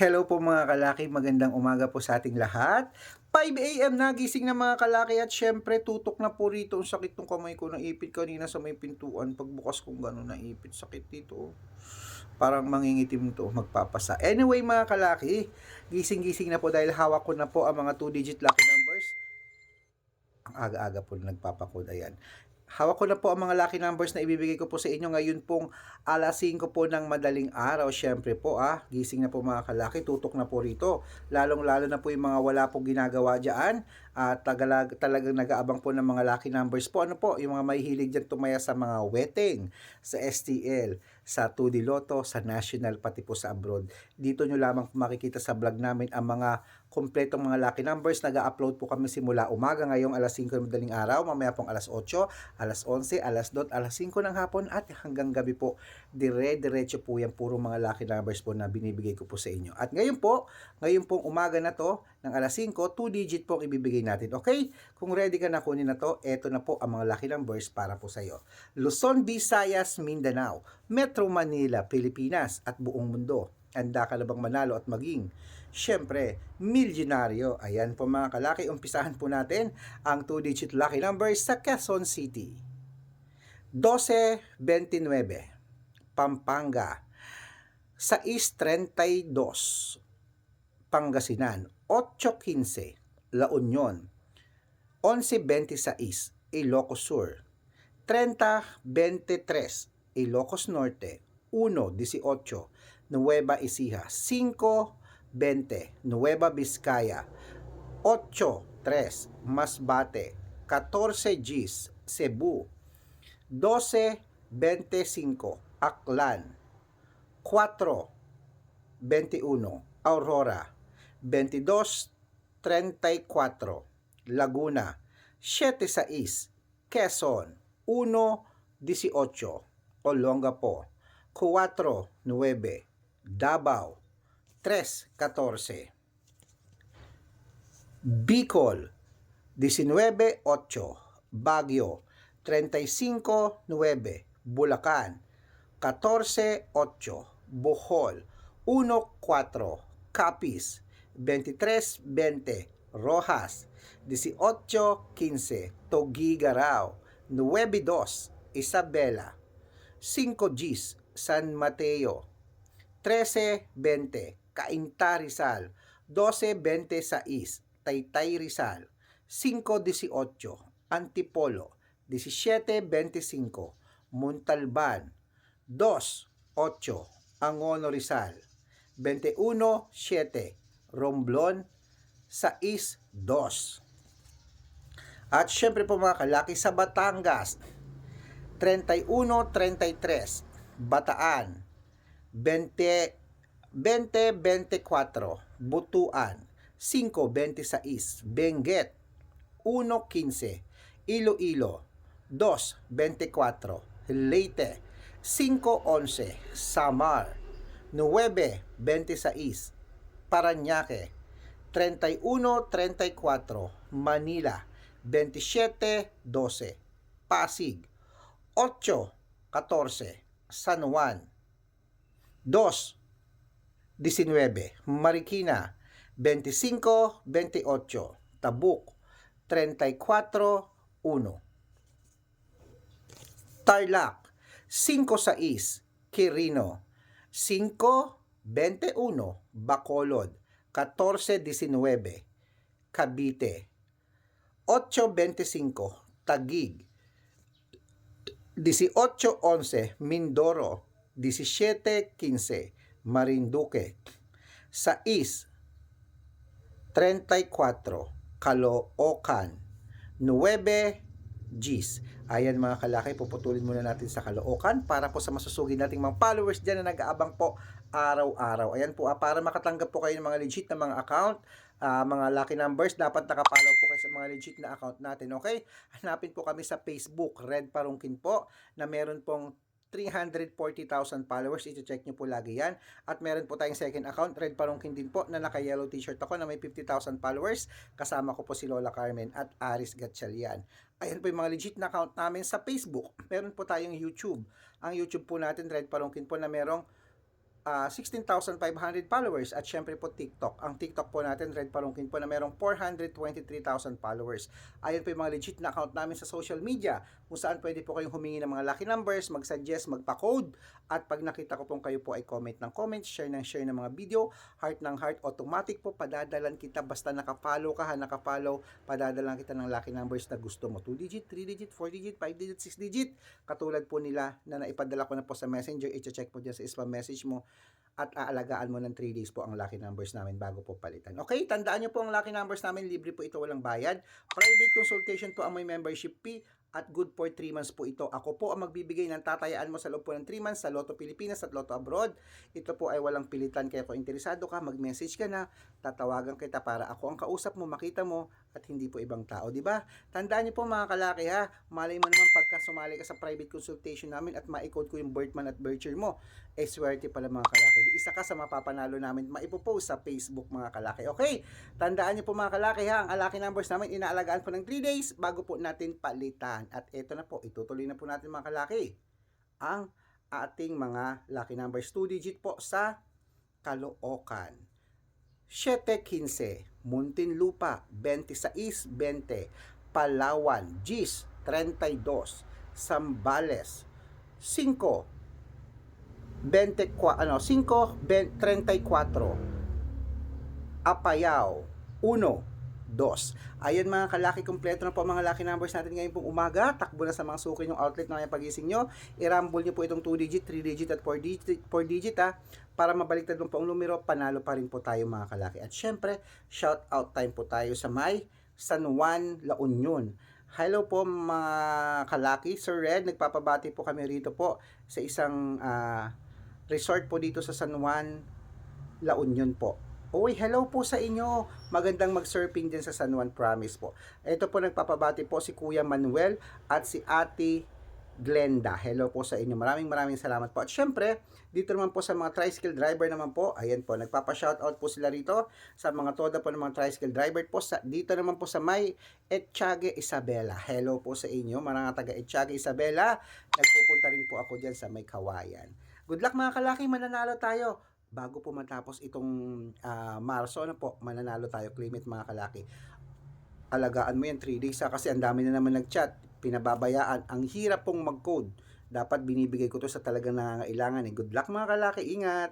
Hello po mga kalaki, magandang umaga po sa ating lahat. 5 a.m. nagising na mga kalaki at syempre tutok na po rito ang sakit ng kamay ko na ipit kanina sa may pintuan. Pagbukas kong gano'n na ipit, sakit dito. Parang mangingitim to, magpapasa. Anyway mga kalaki, gising-gising na po dahil hawak ko na po ang mga 2-digit lucky numbers. Ang aga-aga po na nagpapakod, ayan. Hawak ko na po ang mga lucky numbers na ibibigay ko po sa inyo ngayon pong alas 5 po ng madaling araw. Syempre po ah, gising na po mga kalaki, tutok na po rito. Lalong lalo na po yung mga wala pong ginagawa dyan at tagalag, talagang nag-aabang po ng mga lucky numbers po. Ano po, yung mga mahihilig dyan tumaya sa mga wedding, sa STL, sa 2D Lotto, sa national, pati po sa abroad. Dito nyo lamang makikita sa vlog namin ang mga kompletong mga lucky numbers. Nag-upload po kami simula umaga ngayong alas 5 ng madaling araw, mamaya pong alas 8, alas 11, alas 2, alas 5 ng hapon at hanggang gabi po. Dire-diretso po yan, puro mga lucky numbers po na binibigay ko po sa inyo. At ngayon po, ngayon pong umaga na to, ng alas 5, 2 digit po ang ibibigay natin. Okay? Kung ready ka na kunin na to, eto na po ang mga lucky numbers para po sa iyo. Luzon, Visayas, Mindanao, Metro Manila, Pilipinas at buong mundo. Handa ka na bang manalo at maging Siyempre, milyonaryo. Ayan po mga kalaki, umpisahan po natin ang 2-digit lucky numbers sa Quezon City. 1229, Pampanga. 632, Pangasinan. 815, La Union. 1126, Ilocos Sur. 3023, Ilocos Norte. 118, Nueva Ecija. 5 20, Nueva Vizcaya, 8, 3, Masbate, 14, Gis, Cebu, 12, 25, Aklan, 4, 21, Aurora, 22, 34, Laguna, 7, 6, Quezon, 1, 18, Olongapo, 4, 9, Davao, 3.14. Bicol, 19.8. Baguio, 35.9. Bulacan, 14.8. Bohol, 1.4. Capiz, 23.20. Rojas, 18.15. Togigaraw, 9.2. Isabela, 5 Gs. San Mateo, 13.20. Cainta Rizal, 12.26, Taytay Rizal, 5.18, Antipolo, 17.25, Montalban, 2.8, Angono Rizal, 21.7, Romblon, 6.2. At syempre po mga kalaki sa Batangas, 31.33, Bataan, 20 20-24, Butuan, 5-26, Benguet, 1-15, Iloilo, 2-24, Leyte, 5-11, Samar, 9-26, Parañaque, 31-34, Manila, 27-12, Pasig, 8-14, San Juan, 2 19, Marikina. 25-28, Tabuk. 34-1, Tarlac. 5-6, Quirino. 5-21, Bacolod. 14-19, Cavite. 8-25, Tagig 18-11, Mindoro 17-15, Marinduque. 6, 34, Caloocan. 9, Gs. Ayan mga kalaki, puputulin muna natin sa Caloocan para po sa masusugi nating mga followers dyan na nag-aabang po araw-araw. Ayan po, ah, para makatanggap po kayo ng mga legit na mga account, uh, mga lucky numbers, dapat nakapollow po kayo sa mga legit na account natin, okay? Hanapin po kami sa Facebook, Red Parungkin po, na meron pong 340,000 followers. I-check nyo po lagi yan. At meron po tayong second account, Red Parungkin din po, na naka-yellow t-shirt ako na may 50,000 followers. Kasama ko po si Lola Carmen at Aris Gatchalian. Ayan po yung mga legit na account namin sa Facebook. Meron po tayong YouTube. Ang YouTube po natin, Red Parungkin po, na merong ah, 16,500 followers at syempre po TikTok. Ang TikTok po natin, Red Palungkin po na merong 423,000 followers. Ayan po yung mga legit na account namin sa social media kung saan pwede po kayong humingi ng mga lucky numbers, mag-suggest, magpa-code at pag nakita ko pong kayo po ay comment ng comment, share ng share ng mga video, heart ng heart, automatic po padadalan kita basta nakafollow ka ha, nakafollow, padadalan kita ng lucky numbers na gusto mo. 2 digit, 3 digit, 4 digit, 5 digit, 6 digit. Katulad po nila na naipadala ko na po sa messenger, i-check po dyan sa spam message mo at aalagaan mo ng 3 days po ang lucky numbers namin bago po palitan. Okay, tandaan nyo po ang lucky numbers namin, libre po ito, walang bayad. Private consultation po ang may membership fee at good for 3 months po ito. Ako po ang magbibigay ng tatayaan mo sa loob po ng 3 months sa Lotto Pilipinas at Lotto Abroad. Ito po ay walang pilitan kaya kung interesado ka, mag-message ka na, tatawagan kita para ako ang kausap mo, makita mo at hindi po ibang tao, di ba? Tandaan niyo po mga kalaki ha, malay mo naman pagka sumali ka sa private consultation namin at ma-code ko yung birthman at birth year mo, eh swerte pala mga kalaki. Isa ka sa mapapanalo namin maipopost sa Facebook mga kalaki. Okay, tandaan niyo po mga kalaki ha, ang alaki numbers namin inaalagaan po ng 3 days bago po natin palitan. At ito na po, itutuloy na po natin mga kalaki ang ating mga lucky numbers 2 digit po sa Caloocan. 715, Muntinlupa 2620, Palawan Gis 32, Sambales 5 24 ano 5 ben- 34 Apayao 1 2. Ayan mga kalaki, kompleto na po mga lucky numbers natin ngayon pong umaga. Takbo na sa mga suki yung outlet na kaya pagising nyo. I-rumble nyo po itong 2 digit, 3 digit at 4 digit, 4 digit ha. Para mabaliktad mo po ang numero, panalo pa rin po tayo mga kalaki. At syempre, shout out time po tayo sa may San Juan, La Union. Hello po mga kalaki. Sir Red, nagpapabati po kami rito po sa isang ah, resort po dito sa San Juan, La Union po. Uy, hello po sa inyo. Magandang mag-surfing din sa San Juan, promise po. Ito po nagpapabati po si Kuya Manuel at si Ate Glenda. Hello po sa inyo. Maraming maraming salamat po. At syempre, dito naman po sa mga tricycle driver naman po, ayan po, nagpapa-shoutout po sila rito sa mga toda po ng mga tricycle driver po. Sa, dito naman po sa may Etchage Isabela. Hello po sa inyo, mga taga Etchage Isabela. Nagpupunta rin po ako dyan sa may Kawayan. Good luck mga kalaki, mananalo tayo bago po matapos itong ah, Marso na po, mananalo tayo, claim mga kalaki. Alagaan mo yan 3 days ha, kasi ang dami na naman nag-chat, pinababayaan, ang hirap pong mag-code. Dapat binibigay ko to sa talagang nangangailangan eh. Good luck mga kalaki, ingat!